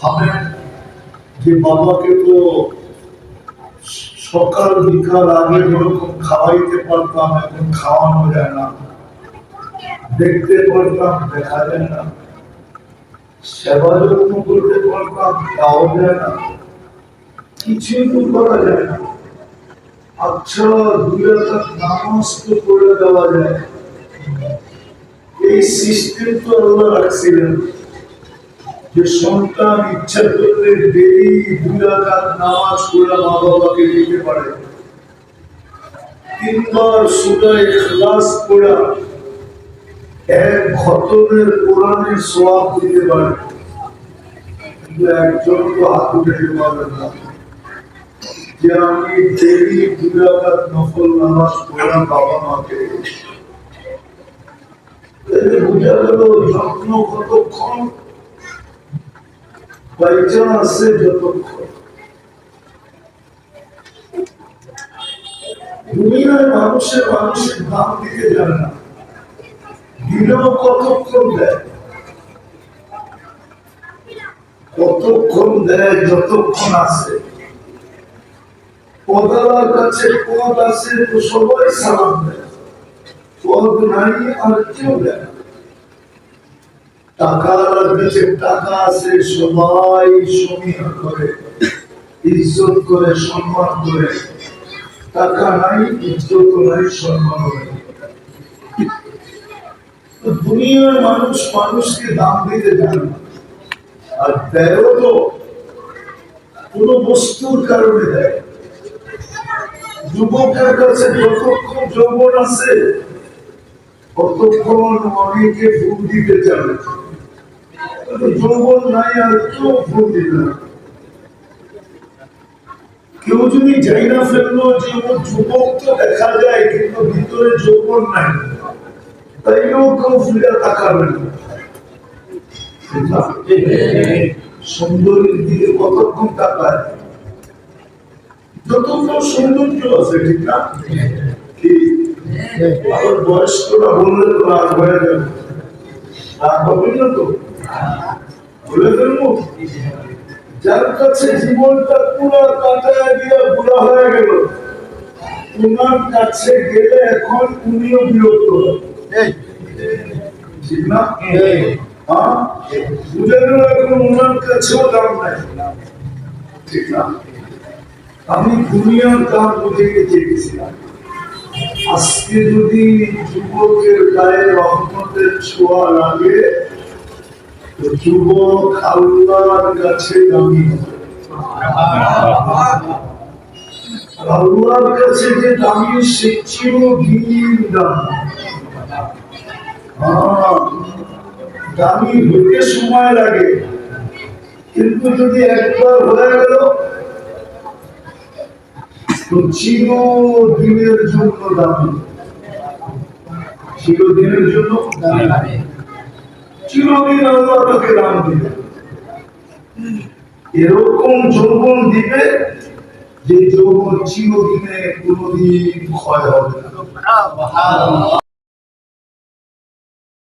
ভাবেন যে বাবাকে তো সকাল বিকাল আগে যেরকম খাওয়াইতে পারতাম, এখন খাওয়ানো যায় না। দেখতে পারতাম, দেখা যায় না। সেবা যত্ন করতে পারতাম, তাও যায় না। কিছুই তো করা যায় না। আচ্ছা দুই নামাজ তো করে দেওয়া যায়। এই সিস্টেম তো আল্লাহ রাখছিলেন। যে সন্তান ইচ্ছা করলে রাকাত নামাজ করে মা বাবাকে দিতে পারে। তিনবার পড়া এক দিতে পারে। একজন তো হাত না। যে আমি নফল নামাজ বাবা মাকে। বোঝা গেল যত্ন কতক্ষণ বাইচান আছে যতক্ষণ দুনিয়ার মানুষের মানুষের দাম দিতে জানে না দিলেও কতক্ষণ দেয়? কতক্ষণ দেয় যতক্ষণ আছে। পদালার কাছে পদ আছে তো সবাই সালাম দেয়। পদ নাই আর কেউ দেয়। দুনিয়ার মানুষ মানুষকে দাম দিতে জানে আর দেয়ও তো কোন বস্তুর কারণে দেয় যুবকের কাছে যতক্ষণ যৌবন আছে, ততক্ষণ অনেকে ফুল দিতে কিন্তু যৌবন নাই আর কেউ ফুল দিবে কেউ যদি না ফেলল যে ও যুবক তো দেখা যায়, কিন্তু ভিতরে যৌবন নাই। তাইলেও কেউ ফিরে তাকাবে না। সুন্দরীর দিকে কতক্ষণ তাকায়? যতক্ষণ সৌন্দর্য আছে, ঠিক না? কি? আবার বয়স্করা বললে তো রাগ হয়ে যাবে। রাগ হবে না তো? বলে ফেলব? যার কাছে জীবনটা পুরো কাটায় দিয়ে বুড়া হয়ে গেল কাছে গেলে এখন উনিও বিরক্ত ঠিক না? হ্যাঁ? এখন উনার কাছেও দাম নাই। ঠিক না? আমি দুনিয়ার দাম বুঝে গেছি গেছিলাম আজকে যদি যুবকের গায়ে রহমতের ছোঁয়া লাগে দামি দামি দামি হ্যাঁ, দামি হতে সময় লাগে। কিন্তু যদি একবার হয়ে গেল চিরদিনের জন্য দামি চিরদিনের জন্য চিরদিন আল্লাহ তাকে দাম দিবে। এরকম যৌবন দিবে যে যৌবন চিরদিনে কোনোদিন ক্ষয় হবে না।